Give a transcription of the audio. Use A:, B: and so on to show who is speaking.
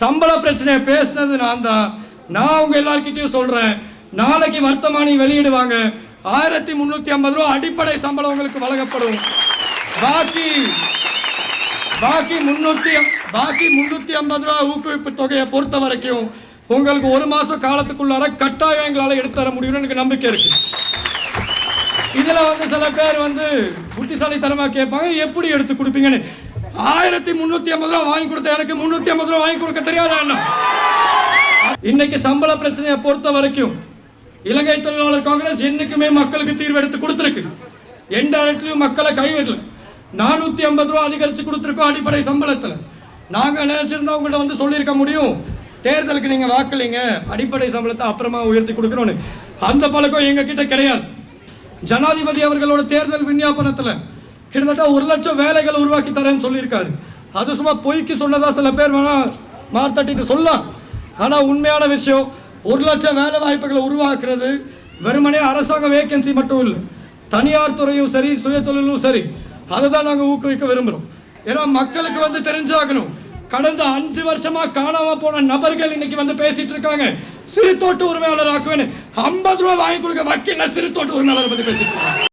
A: சம்பள பிரச்சனையை பேசுனது நான் தான். நான் உங்க எல்லார்கிட்டையும் சொல்றேன். நாளைக்கு வர்த்தமானி வெளியிடுவாங்க. ஆயிரத்தி முன்னூத்தி ஐம்பது ரூபா அடிப்படை சம்பளம் உங்களுக்கு வழங்கப்படும். பாக்கி பாக்கி முன்னூத்தி பாக்கி முன்னூத்தி ஐம்பது ரூபா ஊக்குவிப்பு தொகையை பொறுத்த வரைக்கும் உங்களுக்கு ஒரு மாசம் காலத்துக்குள்ளார கட்டாயம் எங்களால் எடுத்து தர முடியும்னு எனக்கு நம்பிக்கை இருக்கு. இதுல வந்து சில பேர் வந்து புத்திசாலித்தனமா கேட்பாங்க. எப்படி எடுத்து கொடுப்பீங்கன்னு? ஆயிரத்தி முன்னூத்தி ஐம்பது ரூபா வாங்கி கொடுத்த எனக்கு முன்னூத்தி ஐம்பது ரூபா வாங்கி கொடுக்க தெரியாதா என்ன? இன்னைக்கு சம்பள பிரச்சனையை பொறுத்த வரைக்கும் இலங்கை தொழிலாளர் காங்கிரஸ் என்னைக்குமே மக்களுக்கு தீர்வு எடுத்து கொடுத்துருக்கு. என்டைரக்ட்லயும் மக்களை கைவிடல. நானூத்தி ஐம்பது ரூபா அதிகரிச்சு கொடுத்துருக்கோம் அடிப்படை சம்பளத்துல. நாங்க நினைச்சிருந்தா உங்கள்ட்ட வந்து சொல்லியிருக்க முடியும்? தேர்தலுக்கு நீங்க வாக்களிங்க. அடிப்படை சம்பளத்தை அப்புறமா உயர்த்தி கொடுக்கணும்னு. அந்த பழக்கம் எங்க கிட்ட கிடையாது. ஜனாதிபதி அவர்களோட தேர்தல் விஞ்ஞாபனத்துல கிட்டத்தட்ட ஒரு லட்சம் வேலைகள் உருவாக்கி தரேன்னு சொல்லியிருக்காரு. அது சும்மா பொய்க்கு சொன்னதா சில பேர் வேணா மார்த்தட்டிட்டு சொல்லலாம். ஆனால் உண்மையான விஷயம் ஒரு லட்சம் வேலை வாய்ப்புகளை உருவாக்குறது வெறுமனே அரசாங்க வேக்கன்சி மட்டும் இல்லை. தனியார் துறையும் சரி சுயதொழிலும் சரி அதை தான் நாங்கள் ஊக்குவிக்க விரும்புகிறோம் ஏன்னா மக்களுக்கு வந்து தெரிஞ்சாகணும். கடந்த அஞ்சு வருஷமா காணாம போன நபர்கள் இன்னைக்கு வந்து பேசிட்டு இருக்காங்க. சிறு தோட்டு உரிமையாளர் ஆக்குவேன்னு ஐம்பது ரூபா வாங்கி கொடுக்க வக்கீல சிறு தோட்டு உரிமையாளர் பத்தி பேசிட்டு இருக்காங்க.